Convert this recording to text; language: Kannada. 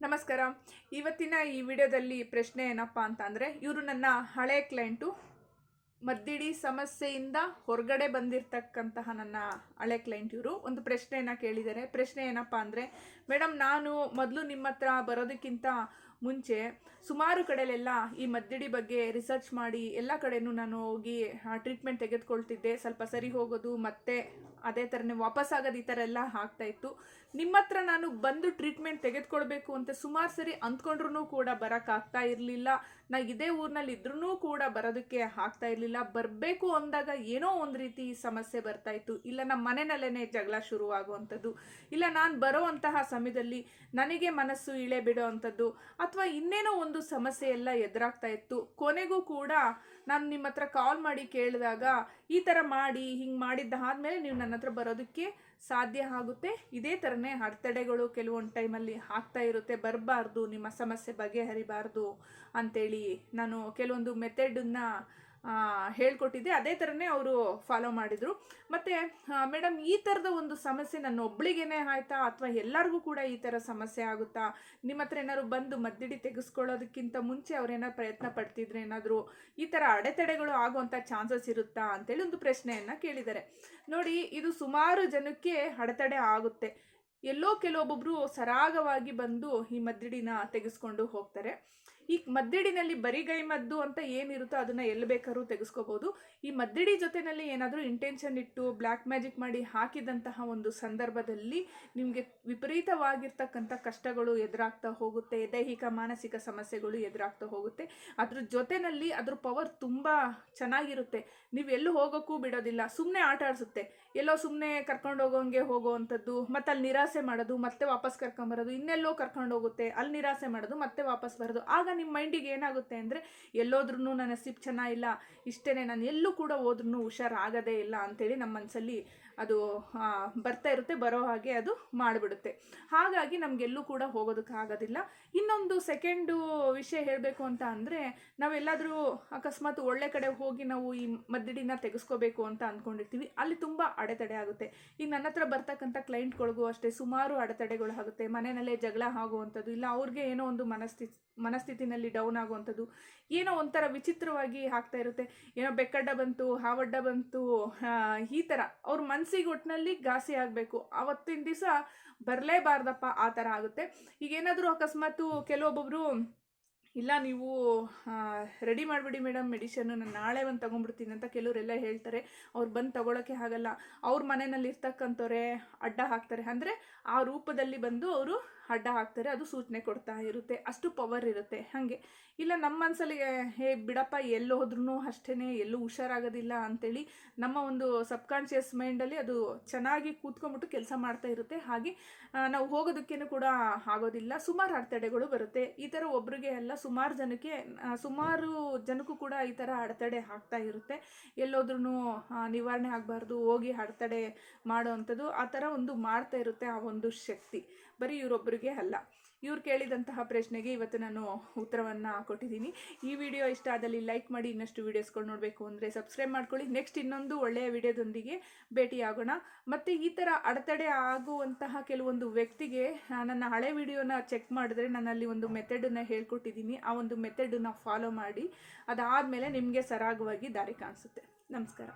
ನಮಸ್ಕಾರ. ಇವತ್ತಿನ ಈ ವಿಡಿಯೋದಲ್ಲಿ ಪ್ರಶ್ನೆ ಏನಪ್ಪ ಅಂತ ಅಂದರೆ ಇವರು ನನ್ನ ಹಳೆ ಕ್ಲೈಂಟು ಮದ್ದಿಡಿ ಸಮಸ್ಯೆಯಿಂದ ಹೊರಗಡೆ ಬಂದಿರತಕ್ಕಂತಹ ನನ್ನ ಹಳೆ ಕ್ಲೈಂಟ್ ಇವರು. ಒಂದು ಪ್ರಶ್ನೆಯನ್ನು ಕೇಳಿದ್ದಾರೆ. ಪ್ರಶ್ನೆ ಏನಪ್ಪ ಅಂದರೆ ಮೇಡಮ್ ನಾನು ಮೊದಲು ನಿಮ್ಮ ಹತ್ರ ಬರೋದಕ್ಕಿಂತ ಮುಂಚೆ ಸುಮಾರು ಕಡೆಲೆಲ್ಲ ಈ ಮದ್ದಿಡಿ ಬಗ್ಗೆ ರಿಸರ್ಚ್ ಮಾಡಿ ಎಲ್ಲ ಕಡೆನೂ ನಾನು ಹೋಗಿ ಟ್ರೀಟ್ಮೆಂಟ್ ತೆಗೆದುಕೊಳ್ತಿದ್ದೆ. ಸ್ವಲ್ಪ ಸರಿ ಹೋಗೋದು, ಮತ್ತೆ ಅದೇ ಥರನೇ ವಾಪಸ್ ಆಗೋದು ಈ ಥರ ಎಲ್ಲ ಆಗ್ತಾ ಇತ್ತು. ನಿಮ್ಮ ಹತ್ರ ನಾನು ಬಂದು ಟ್ರೀಟ್ಮೆಂಟ್ ತೆಗೆದುಕೊಳ್ಬೇಕು ಅಂತ ಸುಮಾರು ಸರಿ ಅಂದ್ಕೊಂಡ್ರೂ ಕೂಡ ಬರೋಕ್ಕಾಗ್ತಾ ಇರಲಿಲ್ಲ. ನಾ ಇದೇ ಊರಿನಲ್ಲಿ ಇದ್ರೂ ಕೂಡ ಬರೋದಕ್ಕೆ ಆಗ್ತಾ ಇರಲಿಲ್ಲ. ಬರಬೇಕು ಅಂದಾಗ ಏನೋ ಒಂದು ರೀತಿ ಸಮಸ್ಯೆ ಬರ್ತಾ ಇತ್ತು. ಇಲ್ಲ ನಮ್ಮ ಮನೆಯಲ್ಲೇ ಜಗಳ ಶುರುವಾಗುವಂಥದ್ದು. ಇಲ್ಲ ನಾನು ಬರೋ ಅಂತಹ ಸಮಯದಲ್ಲಿ ನನಗೆ ಮನಸ್ಸು ಇಳೆ ಬಿಡೋ ಅಂಥದ್ದು. ಅಥವಾ ಇನ್ನೇನೋ ಒಂದು ಸಮಸ್ಯೆ ಎಲ್ಲ ಎದುರಾಗ್ತಾ ಇತ್ತು. ಕೊನೆಗೂ ಕೂಡ ನಾನು ನಿಮ್ಮ ಹತ್ರ ಕಾಲ್ ಮಾಡಿ ಕೇಳಿದಾಗ, ಈ ಥರ ಮಾಡಿ, ಹಿಂಗೆ ಮಾಡಿದ್ದಾದ್ಮೇಲೆ ನೀವು ನನ್ನ ಹತ್ರ ಬರೋದಕ್ಕೆ ಸಾಧ್ಯ ಆಗುತ್ತೆ. ಇದೇ ಥರನೇ ಅಡೆತಡೆಗಳು ಕೆಲವೊಂದು ಟೈಮಲ್ಲಿ ಆಗ್ತಾ ಇರುತ್ತೆ. ಬರಬಾರ್ದು, ನಿಮ್ಮ ಸಮಸ್ಯೆ ಬಗೆಹರಿಬಾರ್ದು ಅಂತೇಳಿ ನಾನು ಕೆಲವೊಂದು ಮೆಥಡನ್ನು ಹೇಳ್ಕೊಟ್ಟಿದ್ದೆ. ಅದೇ ಥರನೇ ಅವರು ಫಾಲೋ ಮಾಡಿದರು. ಮತ್ತು ಮೇಡಮ್ ಈ ಥರದ ಒಂದು ಸಮಸ್ಯೆ ನನ್ನ ಒಬ್ಳಿಗೇನೆ ಆಯ್ತಾ? ಅಥವಾ ಎಲ್ಲರಿಗೂ ಕೂಡ ಈ ಥರ ಸಮಸ್ಯೆ ಆಗುತ್ತಾ? ನಿಮ್ಮ ಹತ್ರ ಏನಾದ್ರು ಬಂದು ಮದ್ದಿಡಿ ತೆಗೆಸ್ಕೊಳ್ಳೋದಕ್ಕಿಂತ ಮುಂಚೆ ಅವ್ರೇನಾದ್ರು ಪ್ರಯತ್ನ ಪಡ್ತಿದ್ರೆ ಏನಾದರೂ ಈ ಥರ ಅಡೆತಡೆಗಳು ಆಗುವಂಥ ಚಾನ್ಸಸ್ ಇರುತ್ತಾ ಅಂತೇಳಿ ಒಂದು ಪ್ರಶ್ನೆಯನ್ನು ಕೇಳಿದ್ದಾರೆ. ನೋಡಿ, ಇದು ಸುಮಾರು ಜನಕ್ಕೆ ಅಡೆತಡೆ ಆಗುತ್ತೆ. ಎಲ್ಲೋ ಕೆಲವೊಬ್ಬೊಬ್ಬರು ಸರಾಗವಾಗಿ ಬಂದು ಈ ಮದ್ದಿಡಿನ ತೆಗೆಸ್ಕೊಂಡು ಹೋಗ್ತಾರೆ. ಈ ಮದ್ದಿಡಿನಲ್ಲಿ ಬರಿಗೈ ಮದ್ದು ಅಂತ ಏನಿರುತ್ತೋ ಅದನ್ನ ಎಲ್ಲಿ ಬೇಕಾದ್ರೂ ತೆಗೆಸ್ಕೋಬಹುದು ಈ ಮದ್ದಿಡಿ ಜೊತೆನಲ್ಲಿ ಏನಾದರೂ ಇಂಟೆನ್ಷನ್ ಇಟ್ಟು ಬ್ಲ್ಯಾಕ್ ಮ್ಯಾಜಿಕ್ ಮಾಡಿ ಹಾಕಿದಂತಹ ಒಂದು ಸಂದರ್ಭದಲ್ಲಿ ನಿಮಗೆ ವಿಪರೀತವಾಗಿರ್ತಕ್ಕಂಥ ಕಷ್ಟಗಳು ಎದುರಾಗ್ತಾ ಹೋಗುತ್ತೆ, ದೈಹಿಕ, ಮಾನಸಿಕ ಸಮಸ್ಯೆಗಳು ಎದುರಾಗ್ತಾ ಹೋಗುತ್ತೆ. ಅದ್ರ ಜೊತೆನಲ್ಲಿ ಅದ್ರ ಪವರ್ ತುಂಬ ಚೆನ್ನಾಗಿರುತ್ತೆ. ನೀವು ಎಲ್ಲೂ ಹೋಗೋಕ್ಕೂ ಬಿಡೋದಿಲ್ಲ ಸುಮ್ಮನೆ ಆಟ ಆಡಿಸುತ್ತೆ. ಎಲ್ಲೋ ಸುಮ್ಮನೆ ಕರ್ಕೊಂಡು ಹೋಗೋಂಗೆ ಹೋಗೋವಂಥದ್ದು ಮತ್ತು ಅಲ್ಲಿ ನಿರಾಸೆ ಮಾಡೋದು, ಮತ್ತೆ ವಾಪಸ್ ಕರ್ಕೊಂಬರೋದು, ಇನ್ನೆಲ್ಲೋ ಕರ್ಕೊಂಡು ಹೋಗುತ್ತೆ, ಅಲ್ಲಿ ನಿರಾಸೆ ಮಾಡೋದು, ಮತ್ತೆ ವಾಪಸ್ ಬರೋದು. ಆಗ ನಿಮ್ಮ ಮೈಂಡಿಗೆ ಏನಾಗುತ್ತೆ ಅಂದರೆ ಎಲ್ಲೋದ್ರೂ ನನ್ನ ಸಿಪ್ ಚೆನ್ನಾಗಿಲ್ಲ ಇಷ್ಟೇ ನಾನು ಎಲ್ಲೂ ಕೂಡ ಹೋದ್ರೂ ಹುಷಾರಾಗದೇ ಇಲ್ಲ ಅಂತೇಳಿ ನಮ್ಮ ಮನಸ್ಸಲ್ಲಿ ಅದು ಬರ್ತಾ ಇರುತ್ತೆ, ಬರೋ ಹಾಗೆ ಅದು ಮಾಡಿಬಿಡುತ್ತೆ. ಹಾಗಾಗಿ ನಮಗೆಲ್ಲೂ ಕೂಡ ಹೋಗೋದಕ್ಕಾಗೋದಿಲ್ಲ ಇನ್ನೊಂದು ಸೆಕೆಂಡು ವಿಷಯ ಹೇಳಬೇಕು ಅಂತ ಅಂದರೆ, ನಾವೆಲ್ಲಾದರೂ ಅಕಸ್ಮಾತ್ ಒಳ್ಳೆ ಕಡೆ ಹೋಗಿ ನಾವು ಈ ಮದ್ದಿಡಿನ ತೆಗೆಸ್ಕೋಬೇಕು ಅಂತ ಅಂದ್ಕೊಂಡಿರ್ತೀವಿ. ಅಲ್ಲಿ ತುಂಬ ಅಡೆತಡೆ ಆಗುತ್ತೆ. ಈಗ ನನ್ನ ಹತ್ರ ಬರ್ತಕ್ಕಂಥ ಕ್ಲೈಂಟ್ಗಳಿಗೂ ಅಷ್ಟೇ ಸುಮಾರು ಅಡೆತಡೆಗಳು ಆಗುತ್ತೆ. ಮನೆಯಲ್ಲೇ ಜಗಳ ಆಗುವಂಥದ್ದು, ಇಲ್ಲ ಅವ್ರಿಗೆ ಏನೋ ಒಂದು ಮನಸ್ಥಿತಿ ಮನಸ್ಥಿತಿನಲ್ಲಿ ಡೌನ್ ಆಗುವಂಥದ್ದು, ಏನೋ ಒಂಥರ ವಿಚಿತ್ರವಾಗಿ ಆಗ್ತಾ ಇರುತ್ತೆ. ಏನೋ ಬೆಕ್ಕಡ್ಡ ಬಂತು, ಹಾವಡ್ಡ ಬಂತು ಈ ಥರ. ಅವ್ರ ಮನಸ್ಸಿಗೆ ಒಟ್ಟಿನಲ್ಲಿ ಘಾಸಿ ಆಗಬೇಕು. ಅವತ್ತಿನ ದಿವಸ ಬರಲೇಬಾರ್ದಪ್ಪ ಆ ಥರ ಆಗುತ್ತೆ. ಈಗ ಏನಾದರೂ ಅಕಸ್ಮಾತು ಕೆಲವೊಬ್ಬೊಬ್ಬರು ಇಲ್ಲ, ನೀವು ರೆಡಿ ಮಾಡಿಬಿಡಿ ಮೇಡಮ್ ಮೆಡಿಷನ್ನು ನಾನು ನಾಳೆ ಒಂದು ತೊಗೊಂಡ್ಬಿಡ್ತೀನಿ ಅಂತ ಕೆಲವರೆಲ್ಲ ಹೇಳ್ತಾರೆ. ಅವ್ರು ಬಂದು ತಗೊಳಕ್ಕೆ ಆಗಲ್ಲ. ಅವ್ರ ಮನೆಯಲ್ಲಿ ಇರ್ತಕ್ಕಂಥವ್ರೆ ಅಡ್ಡ ಹಾಕ್ತಾರೆ. ಅಂದರೆ ಆ ರೂಪದಲ್ಲಿ ಬಂದು ಅವರು ಅಡ್ಡ ಹಾಕ್ತಾರೆ, ಅದು ಸೂಚನೆ ಕೊಡ್ತಾ ಇರುತ್ತೆ. ಅಷ್ಟು ಪವರ್ ಇರುತ್ತೆ. ಹಾಗೆ. ಇಲ್ಲ ನಮ್ಮ ಮನಸ್ಸಲ್ಲಿ ಹೇ, ಬಿಡಪ್ಪ, ಎಲ್ಲೋ ಹೋದ್ರೂ ಅಷ್ಟೇ ಎಲ್ಲೂ ಹುಷಾರಾಗೋದಿಲ್ಲ ಅಂತೇಳಿ ನಮ್ಮ ಒಂದು ಸಬ್ಕಾನ್ಷಿಯಸ್ ಮೈಂಡಲ್ಲಿ ಅದು ಚೆನ್ನಾಗಿ ಕೂತ್ಕೊಂಡ್ಬಿಟ್ಟು ಕೆಲಸ ಮಾಡ್ತಾ ಇರುತ್ತೆ. ಹಾಗೆ ನಾವು ಹೋಗೋದಕ್ಕೇನು ಕೂಡ ಆಗೋದಿಲ್ಲ. ಸುಮಾರು ಅಡೆತಡೆಗಳು ಬರುತ್ತೆ. ಈ ಥರ ಒಬ್ರಿಗೆ ಅಲ್ಲ, ಸುಮಾರು ಜನಕ್ಕೆ ಸುಮಾರು ಜನಕ್ಕೂ ಕೂಡ ಈ ಥರ ಅಡೆತಡೆ ಆಗ್ತಾ ಇರುತ್ತೆ. ಎಲ್ಲೋದ್ರೂ ನಿವಾರಣೆ ಆಗಬಾರ್ದು, ಹೋಗಿ ಅಡೆತಡೆ ಮಾಡೋ ಅಂಥದ್ದು ಆ ಥರ ಒಂದು ಮಾಡ್ತಾ ಇರುತ್ತೆ ಆ ಒಂದು ಶಕ್ತಿ. ಬರೀ ಇವರೊಬ್ಬರಿಗೆ ಅಲ್ಲ. ಇವ್ರು ಕೇಳಿದಂತಹ ಪ್ರಶ್ನೆಗೆ ಇವತ್ತು ನಾನು ಉತ್ತರವನ್ನು ಕೊಟ್ಟಿದ್ದೀನಿ. ಈ ವಿಡಿಯೋ ಇಷ್ಟ ಆದಲ್ಲಿ ಲೈಕ್ ಮಾಡಿ, ಇನ್ನಷ್ಟು ವೀಡಿಯೋಸ್ಗಳು ನೋಡಬೇಕು ಅಂದರೆ ಸಬ್ಸ್ಕ್ರೈಬ್ ಮಾಡ್ಕೊಳ್ಳಿ. ನೆಕ್ಸ್ಟ್ ಇನ್ನೊಂದು ಒಳ್ಳೆಯ ವಿಡಿಯೋದೊಂದಿಗೆ ಭೇಟಿಯಾಗೋಣ. ಮತ್ತು ಈ ಥರ ಅಡೆತಡೆ ಆಗುವಂತಹ ಕೆಲವೊಂದು ವ್ಯಕ್ತಿಗೆ ನನ್ನ ಹಳೆ ವಿಡಿಯೋನ ಚೆಕ್ ಮಾಡಿದ್ರೆ ನನ್ನಲ್ಲಿ ಒಂದು ಮೆಥಡನ್ನು ಹೇಳ್ಕೊಟ್ಟಿದ್ದೀನಿ. ಆ ಒಂದು ಮೆಥಡನ್ನು ಫಾಲೋ ಮಾಡಿ, ಅದಾದಮೇಲೆ ನಿಮಗೆ ಸರಾಗವಾಗಿ ದಾರಿ ಕಾಣಿಸುತ್ತೆ. ನಮಸ್ಕಾರ.